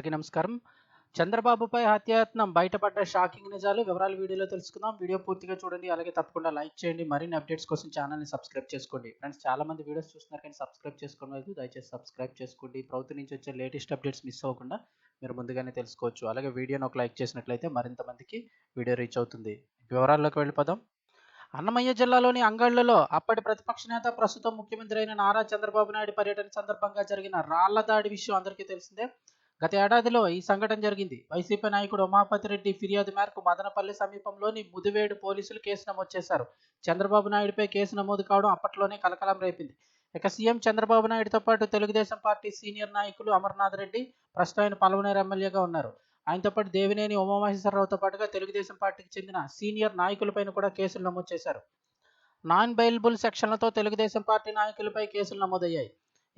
అందరికీ నమస్కారం. చంద్రబాబుపై హత్యాయత్నం బయటపడ్డ షాకింగ్ నిజాలు వివరాలు వీడియోలో తెలుసుకుందాం. వీడియో పూర్తిగా చూడండి. అలాగే తప్పకుండా లైక్ చేయండి. మరిన్ని అప్డేట్స్ కోసం ఛానల్ని సబ్స్క్రైబ్ చేసుకోండి. ఫ్రెండ్స్ చాలా మంది వీడియోస్ చూస్తున్నారు కానీ సబ్స్క్రైబ్ చేసుకోలేదు దయచేసి సబ్స్క్రైబ్ చేసుకోండి. ప్రభుత్వం నుంచి వచ్చే లేటెస్ట్ అప్డేట్స్ మిస్ అవ్వకుండా మీరు ముందుగానే తెలుసుకోవచ్చు. అలాగే వీడియోని ఒక లైక్ చేసినట్లయితే మరింత మందికి వీడియో రీచ్ అవుతుంది. వివరాల్లోకి వెళ్ళిపోదాం. అన్నమయ్య జిల్లాలోని అంగళ్ళలో అప్పటి ప్రతిపక్ష నేత ప్రస్తుతం ముఖ్యమంత్రి అయిన నారా చంద్రబాబు నాయుడు పర్యటన సందర్భంగా జరిగిన రాళ్ళ దాడి విషయం అందరికీ తెలిసిందే. గత ఏడాదిలో ఈ సంఘటన జరిగింది. వైసీపీ నాయకుడు ఉమాపతి రెడ్డి ఫిర్యాదు మేరకు మదనపల్లి సమీపంలోని ముదివేడు పోలీసులు కేసు నమోదు చేశారు. చంద్రబాబు నాయుడుపై కేసు నమోదు కావడం అప్పట్లోనే కలకలం రేపింది. ఇక సీఎం చంద్రబాబు నాయుడుతో పాటు తెలుగుదేశం పార్టీ సీనియర్ నాయకులు అమర్నాథ్ రెడ్డి ప్రస్తుతం ఆయన ఎమ్మెల్యేగా ఉన్నారు. ఆయనతో పాటు దేవినేని ఉమామహేశ్వరరావుతో పాటుగా తెలుగుదేశం పార్టీకి చెందిన సీనియర్ నాయకులపైన కూడా కేసులు నమోదు చేశారు. నాన్ బెయిలబుల్ సెక్షన్లతో తెలుగుదేశం పార్టీ నాయకులపై కేసులు నమోదయ్యాయి.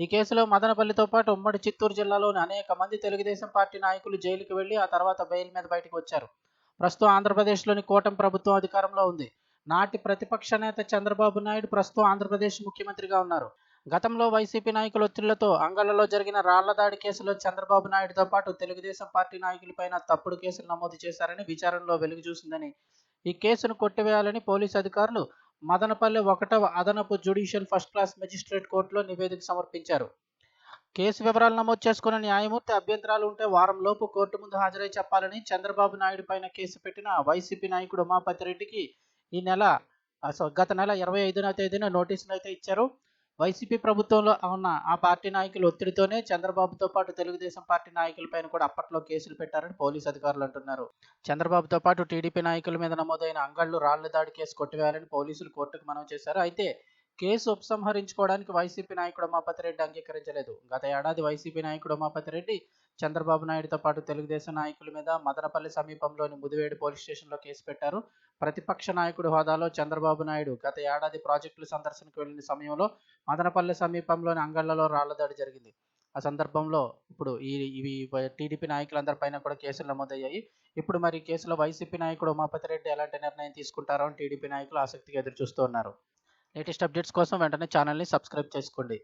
ఈ కేసులో మదనపల్లితో పాటు ఉమ్మడి చిత్తూరు జిల్లాలోని అనేక మంది తెలుగుదేశం పార్టీ నాయకులు జైలుకి వెళ్ళి ఆ తర్వాత బెయిల్ మీద బయటకు వచ్చారు. ప్రస్తుతం ఆంధ్రప్రదేశ్లోని కూటమి ప్రభుత్వం అధికారంలో ఉంది. నాటి ప్రతిపక్ష నేత చంద్రబాబు నాయుడు ప్రస్తుతం ఆంధ్రప్రదేశ్ ముఖ్యమంత్రిగా ఉన్నారు. గతంలో వైసీపీ నాయకుల ఒత్తిళ్ళతో అంగళ్ళలో జరిగిన రాళ్ళ దాడి కేసులో చంద్రబాబు నాయుడుతో పాటు తెలుగుదేశం పార్టీ నాయకులపైన తప్పుడు కేసులు నమోదు చేశారని విచారణలో వెలుగు చూసిందని ఈ కేసును కొట్టివేయాలని పోలీసు అధికారులు మదనపల్లి ఒకటవ అదనపు జ్యుడిషియల్ ఫస్ట్ క్లాస్ మెజిస్ట్రేట్ కోర్టులో నివేదిక సమర్పించారు. కేసు వివరాలు నమోదు చేసుకున్న న్యాయమూర్తి అభ్యంతరాలు ఉంటే వారం లోపు కోర్టు ముందు హాజరై చెప్పాలని చంద్రబాబు నాయుడు పైన కేసు పెట్టిన వైసీపీ నాయకుడు ఉమాపతి రెడ్డికి ఈ నెల గత నెల ఇరవై ఐదున తేదీన నోటీసులు అయితే ఇచ్చారు. వైసీపీ ప్రభుత్వంలో ఉన్న ఆ పార్టీ నాయకులు ఒత్తిడితోనే చంద్రబాబుతో పాటు తెలుగుదేశం పార్టీ నాయకులపైన కూడా అప్పట్లో కేసులు పెట్టారని పోలీసు అధికారులు అంటున్నారు. చంద్రబాబుతో పాటు టీడీపీ నాయకుల మీద నమోదైన అంగళ్ళు రాళ్ళ దాడి కేసు కొట్టివేయాలని పోలీసులు కోర్టుకు మనవి చేశారు. అయితే కేసు ఉపసంహరించుకోవడానికి వైసీపీ నాయకుడు ఉమాపతి రెడ్డి అంగీకరించలేదు. గత ఏడాది వైసీపీ నాయకుడు ఉమాపతి రెడ్డి చంద్రబాబు నాయుడుతో పాటు తెలుగుదేశం నాయకుల మీద మదనపల్లి సమీపంలోని ముదివేడు పోలీస్ స్టేషన్లో కేసు పెట్టారు. ప్రతిపక్ష నాయకుడు హోదాలో చంద్రబాబు నాయుడు గత ఏడాది ప్రాజెక్టుల సందర్శనకు వెళ్ళిన సమయంలో మదనపల్లి సమీపంలోని అంగళ్ళలో రాళ్ళదాడి జరిగింది. ఆ సందర్భంలో ఇప్పుడు ఈ ఇవి టీడీపీ నాయకులందరిపైన కూడా కేసులు నమోదయ్యాయి. ఇప్పుడు మరి కేసులో వైసీపీ నాయకుడు ఉమాపతి రెడ్డి ఎలాంటి నిర్ణయం తీసుకుంటారో అని టీడీపీ నాయకులు ఆసక్తిగా ఎదురు చూస్తూ ఉన్నారు. లేటెస్ట్ అప్డేట్స్ కోసం వెంటనే ఛానల్ని సబ్స్క్రైబ్ చేసుకోండి.